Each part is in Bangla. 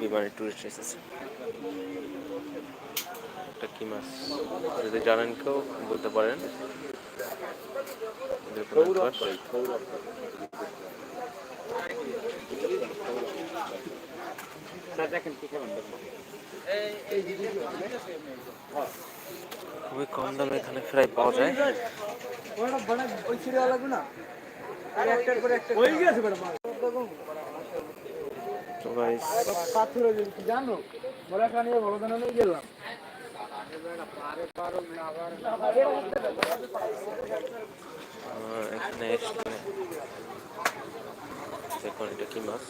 বিমানে টুরিস্ট এসেছে এটা কি মাছ? যদি জানেন কেউ বলতে পারেন। খুবই কম দামে এখানে ফ্রাই পাওয়া যায়। তো guys, জানো বলা খানি বড় দানা নিয়ে গেলাম এখানে দেখুন এটা কি মাছ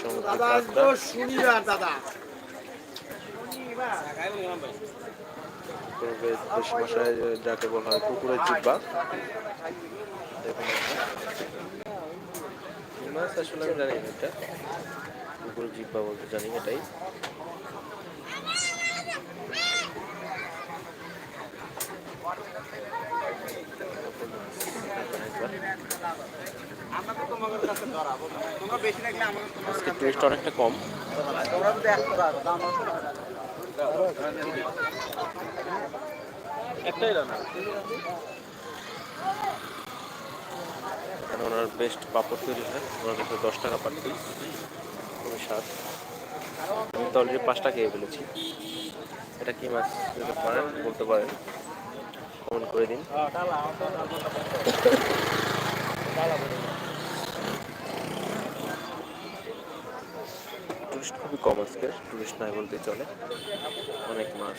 সমুদ্র শনিবার দাদা। পূর্বে দেশ ভাষায় যাকে বলা হয় কুকুরের জিব্বা। দেখুন। মাছ আসলে আমি জানি না এটা। কুকুরের জিব্বা বলতে জানি এটাই। টেস্ট অনেকটা কম। এখানে ওনার বেস্ট পাপড় তৈরি হয়। ওনার কাছে দশ টাকা পার পিস খুবই স্বাদ। আমি তো অলরেডি পাঁচটা খেয়ে ফেলেছি। এটা কি মাছ? যদি পারেন, বলতে পারেন। কমেন্ট করে দিন। টুরিস্ট খুবই কম আজকে। টুরিস্ট নাই বলতে চলে। অনেক মাছ।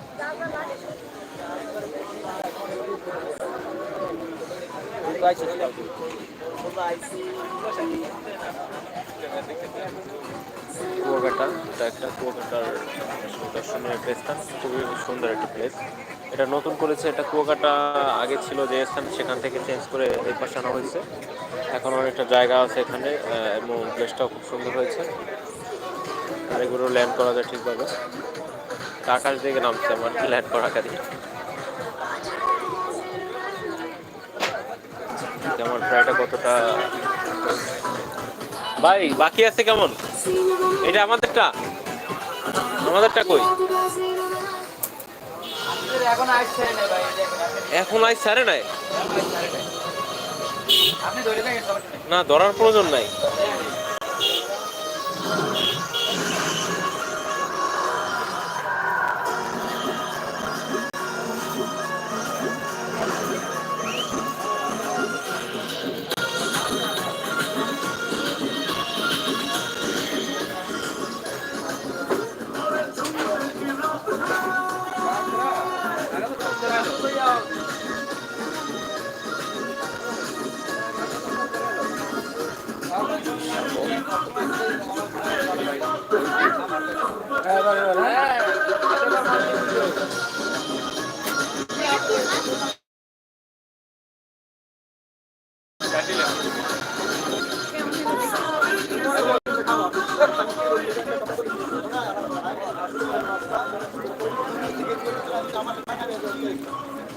কুয়াকাটা, এটা একটা কুয়াকাটার খুবই সুন্দর প্লেস এটা নতুন করেছে, এটা কুয়াকাটা আগে ছিল যে স্থান, সেখান থেকে চেঞ্জ করে এই পাশে আনা হয়েছে। এখন অনেকটা জায়গা আছে এখানে এবং প্লেসটাও খুব সুন্দর হয়েছে। গাড়িগুলো ল্যান্ড করা যায় ঠিকভাবে। আকাশ দিকে নামছে আমার ল্যান্ড করা গাড়ি আমার ফ্লাইটটা কতটা ভাই বাকি আছে কেমন? এটা আমাদেরটা। আমাদেরটা কই? এখন আজ সারে নাই আপনি ধরে না ধরার প্রয়োজন নাই।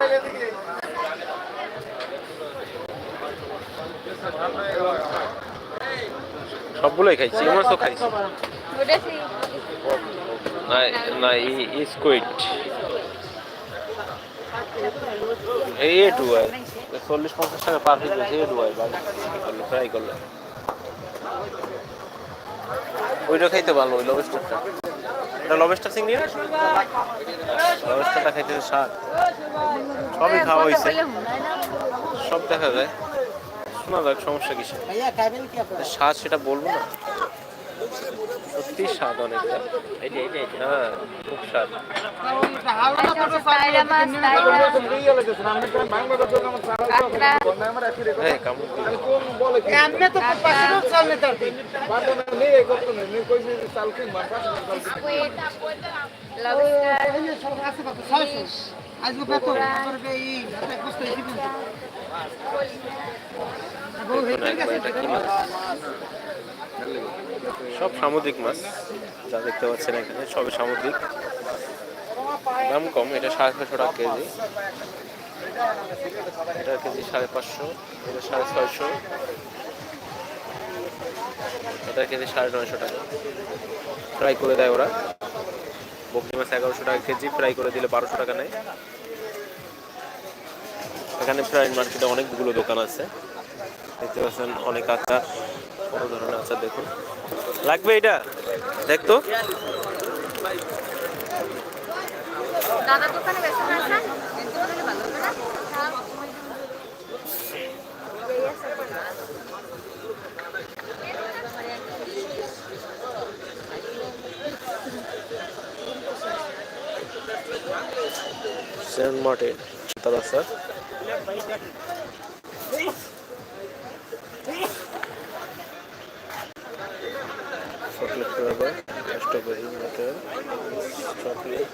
సరే সবগুলোই খাইছি এই মাছও খাইছি। না না স্কুইড এই ডুয়াই। চল্লিশ পঞ্চাশ টাকা পার পিস এই ডুয়াই করলে ফ্রাই করলে ওইটা খাইতে ভালো ওই লবেস্টারটা এটা লবেস্টার চিংড়ি না? লবেস্টারটা খাইতে স্বাদ। সবই খাওয়া হয়েছে সব দেখা যায়। শোনা যাক সমস্যা কিসে স্বাদ সেটা বলব না সত্যি স্বাদ অনেকটা হ্যাঁ খুব স্বাদ হ্যাঁ না না আজকে এটা সব সামুদ্রিক মাছ যা দেখতে পাচ্ছেন এখানে, সবই সামুদ্রিক। দাম কম, এটা সাড়ে ছশো টাকা কেজি। এটা কেজি সাড়ে পাঁচশো, এটা সাড়ে ছয়শো। এটার কেজি সাড়ে নয়শো টাকা। ফ্রাই করে দেয় ওরা। বকরি মাছ এগারোশো টাকা কেজি ফ্রাই করে দিলে বারোশো টাকা নেয়। এখানে ফ্রাই মার্কেটে অনেকগুলো দোকান আছে। দেখতে পাচ্ছেন অনেক আচার বড় ধরনের আচার দেখুন। লাগবে এটা? দেখতো সেন্ট মার্টিন তারা sir চকলেট ফ্লেভার স্ট্রবেরি মটর চকলেট